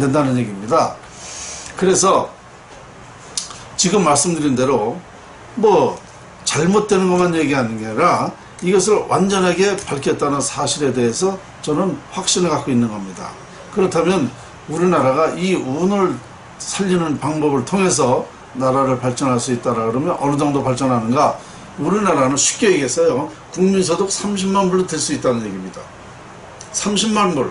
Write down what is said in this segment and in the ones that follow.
된다는 얘기입니다. 그래서 지금 말씀드린 대로 뭐 잘못되는 것만 얘기하는 게 아니라 이것을 완전하게 밝혔다는 사실에 대해서 저는 확신을 갖고 있는 겁니다. 그렇다면 우리나라가 이 운을 살리는 방법을 통해서 나라를 발전할 수 있다라 그러면 어느 정도 발전하는가? 우리나라는 쉽게 얘기해서요. 국민소득 30만 불로 될 수 있다는 얘기입니다. 30만 불.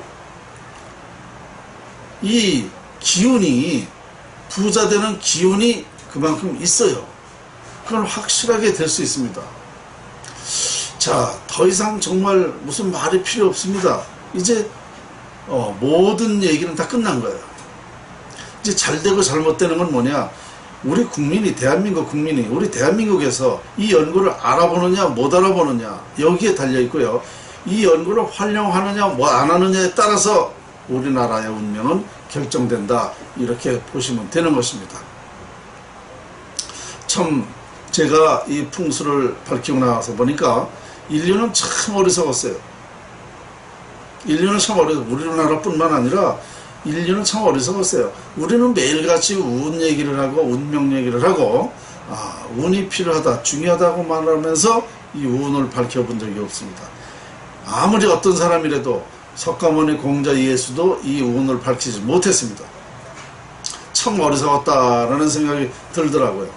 이 기운이 부자 되는 기운이 그만큼 있어요. 그건 확실하게 될 수 있습니다. 자, 더 이상 정말 무슨 말이 필요 없습니다. 이제 어, 모든 얘기는 다 끝난 거예요. 이제 잘 되고 잘못되는 건 뭐냐? 우리 국민이 대한민국 국민이 우리 대한민국에서 이 연구를 알아보느냐 못 알아보느냐 여기에 달려 있고요. 이 연구를 활용하느냐 뭐 안 하느냐에 따라서 우리나라의 운명은 결정된다 이렇게 보시면 되는 것입니다. 참 제가 이 풍수를 밝히고 나와서 보니까 인류는 참 어리석었어요. 인류는 참 어리석 우리나라뿐만 아니라 인류는 참 어리석었어요. 우리는 매일같이 운 얘기를 하고 운명 얘기를 하고 아, 운이 필요하다 중요하다고 말하면서 이 운을 밝혀본 적이 없습니다. 아무리 어떤 사람이라도 석가모니 공자 이예수도 이 운을 밝히지 못했습니다. 참 어리석었다라는 생각이 들더라고요.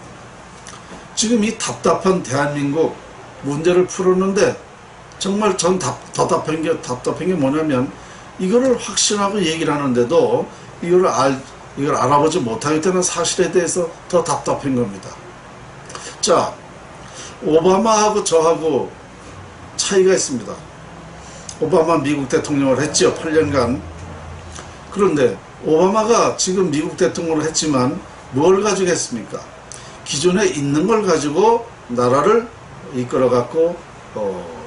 지금 이 답답한 대한민국 문제를 풀었는데 정말 전 답, 답답한 게 답답한 게 뭐냐면 이거를 확신하고 얘기를 하는데도 이걸 알 이걸 알아보지 못하겠다는 사실에 대해서 더 답답한 겁니다. 자, 오바마하고 저하고 차이가 있습니다. 오바마 미국 대통령을 했지요. 8년간. 그런데 오바마가 지금 미국 대통령을 했지만 뭘 가지고 했습니까? 기존에 있는 걸 가지고 나라를 이끌어 갖고 어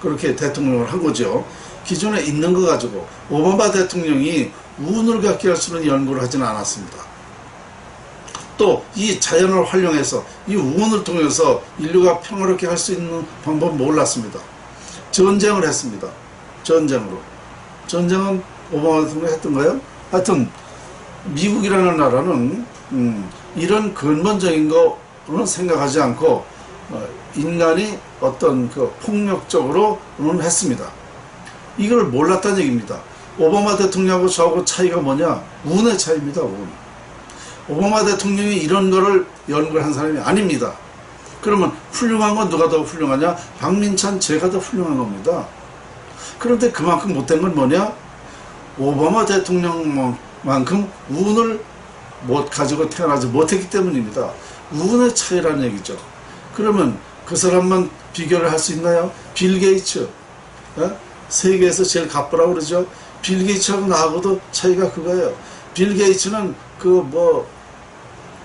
그렇게 대통령을 한 거죠. 기존에 있는 거 가지고 오바마 대통령이 운을 갖게 할수 있는 연구를 하지는 않았습니다. 또 이 자연을 활용해서 이 운을 통해서 인류가 평화롭게 할 수 있는 방법 몰랐습니다. 전쟁을 했습니다. 전쟁으로. 전쟁은 오바마 대통령이 했던가요? 하여튼 미국이라는 나라는 음, 이런 근본적인 거는 생각하지 않고 어, 인간이 어떤 그 폭력적으로는 했습니다. 이걸 몰랐다는 얘기입니다. 오바마 대통령하고 저하고 차이가 뭐냐? 운의 차이입니다. 운. 오바마 대통령이 이런 거를 연구를 한 사람이 아닙니다. 그러면 훌륭한 건 누가 더 훌륭하냐? 박민찬 제가 더 훌륭한 겁니다. 그런데 그만큼 못된 건 뭐냐? 오바마 대통령만큼 운을 못 가지고 태어나지 못했기 때문입니다. 운의 차이라는 얘기죠. 그러면 그 사람만 비교를 할 수 있나요? 빌 게이츠. 어? 세계에서 제일 가쁘라고 그러죠. 빌 게이츠하고 나하고도 차이가 그거예요. 빌 게이츠는 그 뭐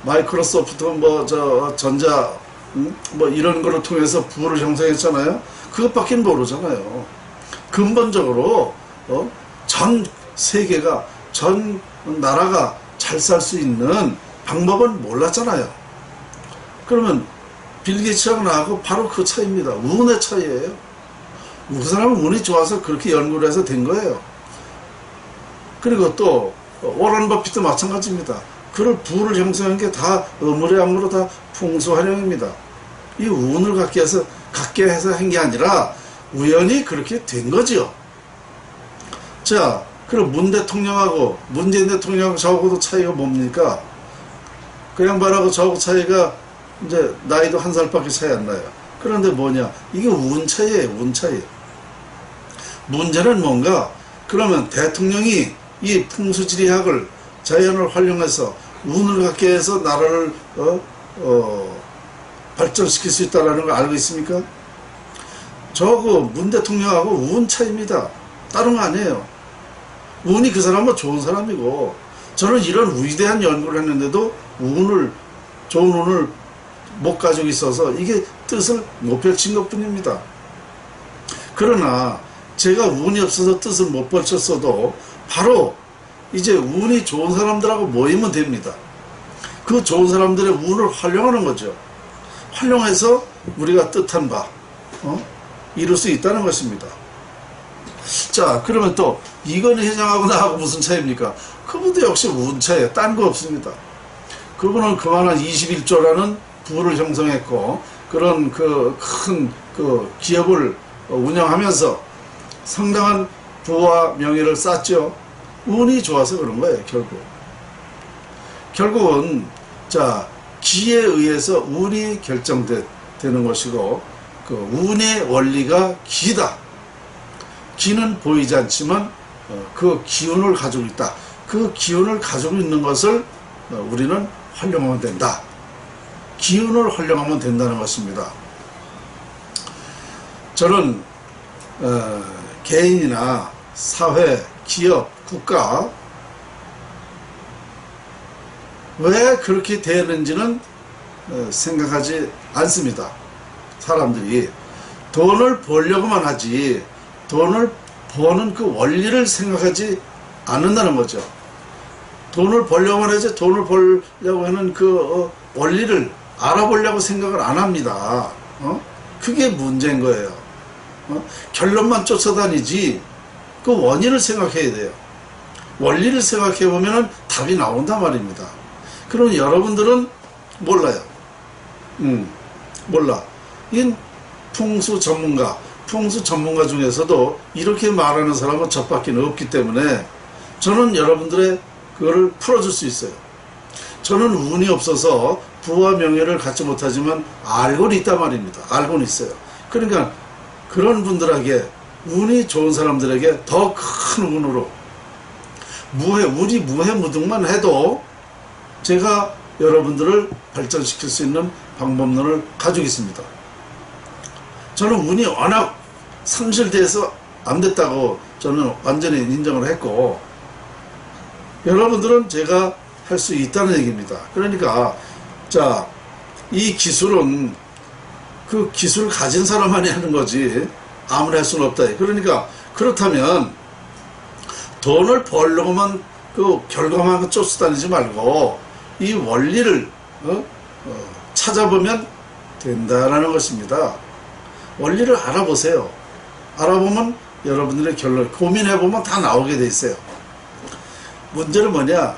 마이크로소프트 뭐 저 전자 음? 뭐 이런 거를 통해서 부를 형성했잖아요. 그것밖에 모르잖아요. 근본적으로 어? 전 세계가 전 나라가 잘 살 수 있는 방법은 몰랐잖아요. 그러면 빌 게이츠하고 나하고 바로 그 차이입니다. 운의 차이예요. 그 사람은 운이 좋아서 그렇게 연구를 해서 된 거예요. 그리고 또 워런 버핏도 마찬가지입니다. 그를 부를 형성한 게다 어무래함으로 다 풍수 활용입니다. 이 운을 갖게 해서 갖게 해서 한 게 아니라 우연히 그렇게 된 거죠. 자, 그럼 문 대통령하고 문재인 대통령하고 저하고도 차이가 뭡니까? 그 양반하고 저하고 차이가 이제 나이도 한 살밖에 차이 안 나요. 그런데 뭐냐? 이게 운 차이예요, 운 차이. 문제는 뭔가? 그러면 대통령이 이 풍수지리학을 자연을 활용해서 운을 갖게 해서 나라를 어, 어, 발전시킬 수 있다는 걸 알고 있습니까? 저하고 문 대통령하고 운 차이입니다. 다른 거 아니에요. 운이 그 사람은 좋은 사람이고 저는 이런 위대한 연구를 했는데도 운을 좋은 운을 못 가지고 있어서 이게 뜻을 못 펼친 것 뿐입니다. 그러나 제가 운이 없어서 뜻을 못 펼쳤어도 바로 이제 운이 좋은 사람들하고 모이면 됩니다. 그 좋은 사람들의 운을 활용하는 거죠. 활용해서 우리가 뜻한 바 어? 이룰 수 있다는 것입니다. 자, 그러면 또 이건희 회장하고 나하고 무슨 차이입니까? 그 그분도 역시 운차예요. 딴 거 없습니다. 그분은 그만한 21조라는 부를 형성했고 그런 그 큰그 기업을 운영하면서 상당한 부와 명예를 쌓죠. 운이 좋아서 그런 거예요, 결국. 결국은 자 기에 의해서 운이 결정되는 것이고 그 운의 원리가 기다. 기는 보이지 않지만 어, 그 기운을 가지고 있다. 그 기운을 가지고 있는 것을 어, 우리는 활용하면 된다. 기운을 활용하면 된다는 것입니다. 저는 어, 개인이나 사회, 기업, 국가 왜 그렇게 되는지는 어, 생각하지 않습니다. 사람들이 돈을 벌려고만 하지 돈을 버는 그 원리를 생각하지 않는다는 거죠. 돈을 벌려고만 하지 돈을 벌려고 하는 그 어, 원리를 알아보려고 생각을 안 합니다. 어? 그게 문제인 거예요. 어? 결론만 쫓아다니지 그 원인을 생각해야 돼요. 원리를 생각해 보면은 답이 나온단 말입니다. 그럼 여러분들은 몰라요. 음, 몰라. 이 풍수 전문가, 풍수 전문가 중에서도 이렇게 말하는 사람은 저밖에 없기 때문에 저는 여러분들의 그거를 풀어줄 수 있어요. 저는 운이 없어서 부와 명예를 갖지 못하지만 알고는 있단 말입니다. 알고는 있어요. 그러니까 그런 분들에게 운이 좋은 사람들에게 더 큰 운으로 무해 운이 무해 무등만 해도 제가 여러분들을 발전시킬 수 있는 방법론을 가지고 있습니다. 저는 운이 워낙 상실돼서 안 됐다고 저는 완전히 인정을 했고 여러분들은 제가 할 수 있다는 얘기입니다. 그러니까 자 이 기술은 그 기술을 가진 사람만이 하는 거지 아무나 할 수는 없다. 그러니까 그렇다면 돈을 벌려고만 그 결과만 쫓아다니지 말고 이 원리를 어? 어, 찾아보면 된다라는 것입니다. 원리를 알아보세요. 알아보면 여러분들의 결론 고민해보면 다 나오게 돼 있어요. 문제는 뭐냐?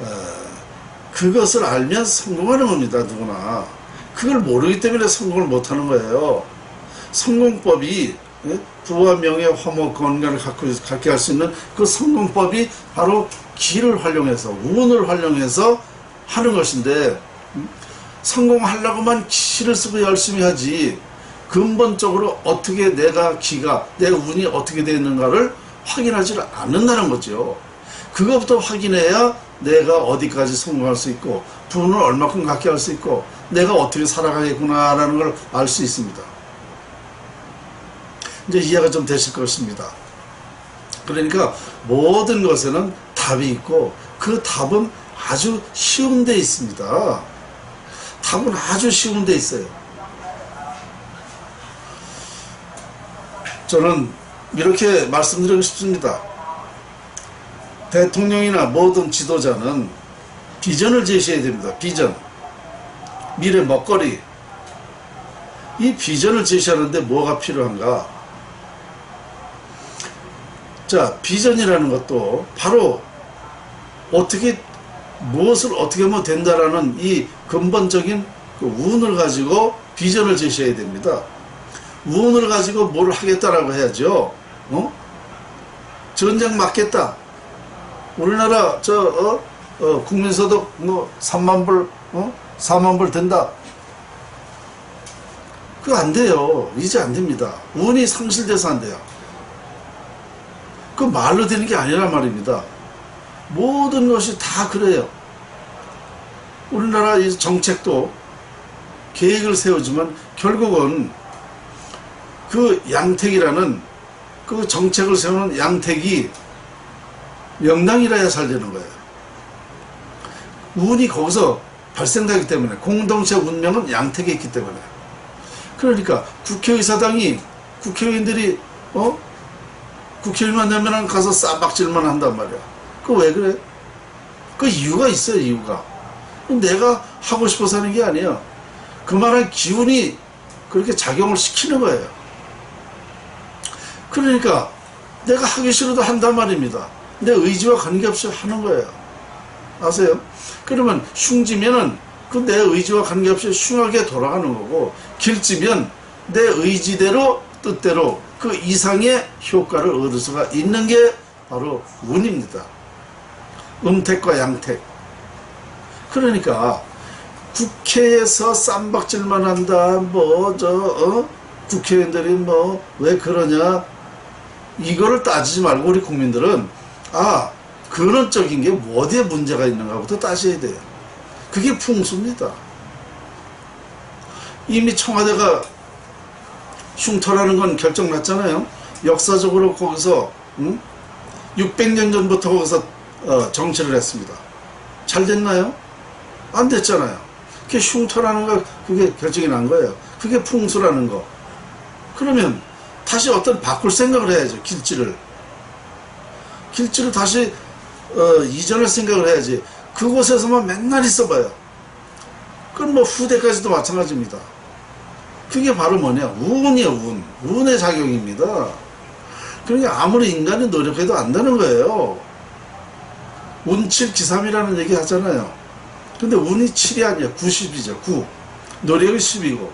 어, 그것을 알면 성공하는 겁니다. 누구나. 그걸 모르기 때문에 성공을 못하는 거예요. 성공법이 예? 부와 명예, 화목, 건강을 갖게 할 수 있는 그 성공법이 바로 기를 활용해서 운을 활용해서 하는 것인데 음? 성공하려고만 기를 쓰고 열심히 하지 근본적으로 어떻게 내가 기가 내 운이 어떻게 되어 있는가를 확인하지 않는다는 거죠. 그것부터 확인해야 내가 어디까지 성공할 수 있고 부을 얼마큼 갖게 할 수 있고 내가 어떻게 살아가겠구나라는 걸 알 수 있습니다. 이제 이해가 좀 되실 것입니다. 그러니까 모든 것에는 답이 있고 그 답은 아주 쉬운 데 있습니다. 답은 아주 쉬운 데 있어요. 저는 이렇게 말씀드리고 싶습니다. 대통령이나 모든 지도자는 비전을 제시해야 됩니다. 비전. 미래 먹거리. 이 비전을 제시하는데 뭐가 필요한가? 자, 비전이라는 것도 바로 어떻게, 무엇을 어떻게 하면 된다라는 이 근본적인 그 운을 가지고 비전을 제시해야 됩니다. 운을 가지고 뭘 하겠다라고 해야죠. 어? 전쟁 막겠다. 우리나라 저 어? 어, 국민소득 뭐 3만 불, 어? 4만 불 된다. 그거 안 돼요. 이제 안 됩니다. 운이 상실돼서 안 돼요. 그 말로 되는 게 아니란 말입니다. 모든 것이 다 그래요. 우리나라 이 정책도 계획을 세우지만 결국은 그 양택이라는 그 정책을 세우는 양택이 명당이라야 잘 되는 거예요. 운이 거기서 발생되기 때문에 공동체 운명은 양택에 있기 때문에 그러니까 국회의사당이 국회의원들이 어 국회의원만 되면 가서 싸박질만 한단 말이야. 그왜 그래? 그 이유가 있어요 이유가. 내가 하고 싶어서 하는 게 아니야. 그만한 기운이 그렇게 작용을 시키는 거예요. 그러니까 내가 하기 싫어도 한단 말입니다. 내 의지와 관계없이 하는 거예요. 아세요? 그러면 흉지면은 그 내 의지와 관계없이 흉하게 돌아가는 거고 길지면 내 의지대로 뜻대로 그 이상의 효과를 얻을 수가 있는 게 바로 운입니다. 음택과 양택. 그러니까 국회에서 쌈박질만 한다. 뭐저 어? 국회의원들이 뭐 왜 그러냐? 이거를 따지지 말고 우리 국민들은 아 근원적인 게 어디에 문제가 있는가부터 따져야 돼요. 그게 풍수입니다. 이미 청와대가 흉터라는 건 결정났잖아요. 역사적으로 거기서 응? 600년 전부터 거기서 어, 정치를 했습니다. 잘 됐나요? 안 됐잖아요. 그게 흉터라는 거 그게 결정이 난 거예요. 그게 풍수라는 거. 그러면 다시 어떤 바꿀 생각을 해야죠. 길지를. 길지를 다시 어, 이전할 생각을 해야지. 그곳에서만 맨날 있어봐요. 그럼 뭐 후대까지도 마찬가지입니다. 그게 바로 뭐냐? 운이에요, 운. 운의 작용입니다. 그러니까 아무리 인간이 노력해도 안 되는 거예요. 운칠 기삼이라는 얘기 하잖아요. 근데 운이 7이 아니야. 90이죠. 9. 노력이 10이고.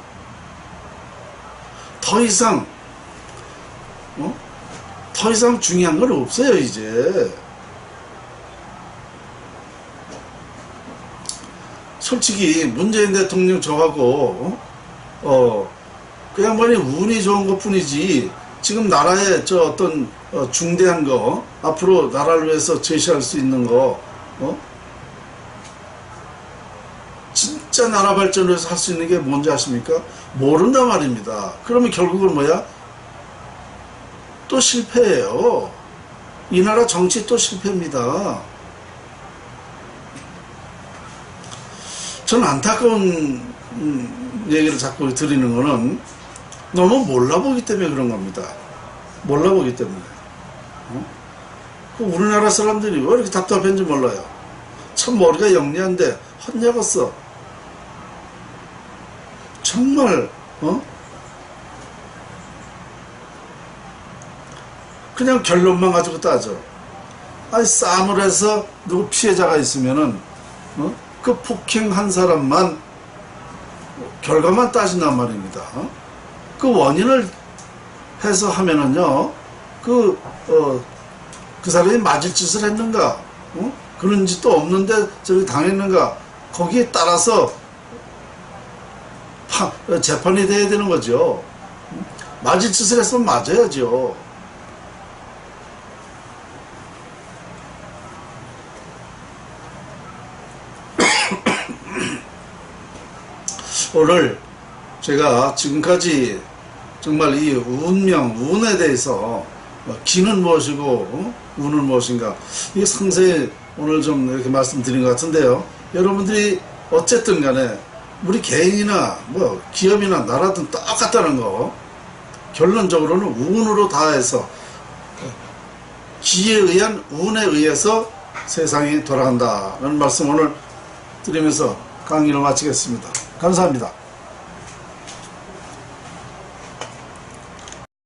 더 이상, 어? 더 이상 중요한 건 없어요, 이제. 솔직히 문재인 대통령 저하고 어, 어, 그 양반이 운이 좋은 것 뿐이지 지금 나라의 저 어떤 어, 중대한 거 앞으로 나라를 위해서 제시할 수 있는 거 어? 진짜 나라 발전을 위해서 할 수 있는 게 뭔지 아십니까? 모른단 말입니다. 그러면 결국은 뭐야? 또 실패예요. 이 나라 정치 또 실패입니다. 저는 안타까운 음, 얘기를 자꾸 드리는 거는 너무 몰라보기 때문에 그런 겁니다. 몰라보기 때문에. 어? 그 우리나라 사람들이 왜 이렇게 답답한지 몰라요. 참 머리가 영리한데 헛약었어. 정말 어? 그냥 결론만 가지고 따져. 아니 싸움을 해서 누구 피해자가 있으면은 어? 그 폭행 한 사람만 결과만 따진단 말입니다. 어? 그 원인을 해서 하면은요, 그, 어, 그 사람이 맞을 짓을 했는가, 어? 그런 짓도 없는데 저기 당했는가, 거기에 따라서 파, 재판이 돼야 되는 거죠. 맞을 짓을 했으면 맞아야죠. 오늘 제가 지금까지 정말 이 운명, 운에 대해서 기는 무엇이고 어? 운은 무엇인가 이게 상세히 오늘 좀 이렇게 말씀드린 것 같은데요. 여러분들이 어쨌든 간에 우리 개인이나 뭐 기업이나 나라든 똑같다는 거 결론적으로는 운으로 다해서 기에 의한 운에 의해서 세상이 돌아간다는 말씀 오늘 드리면서 강의를 마치겠습니다. 감사합니다.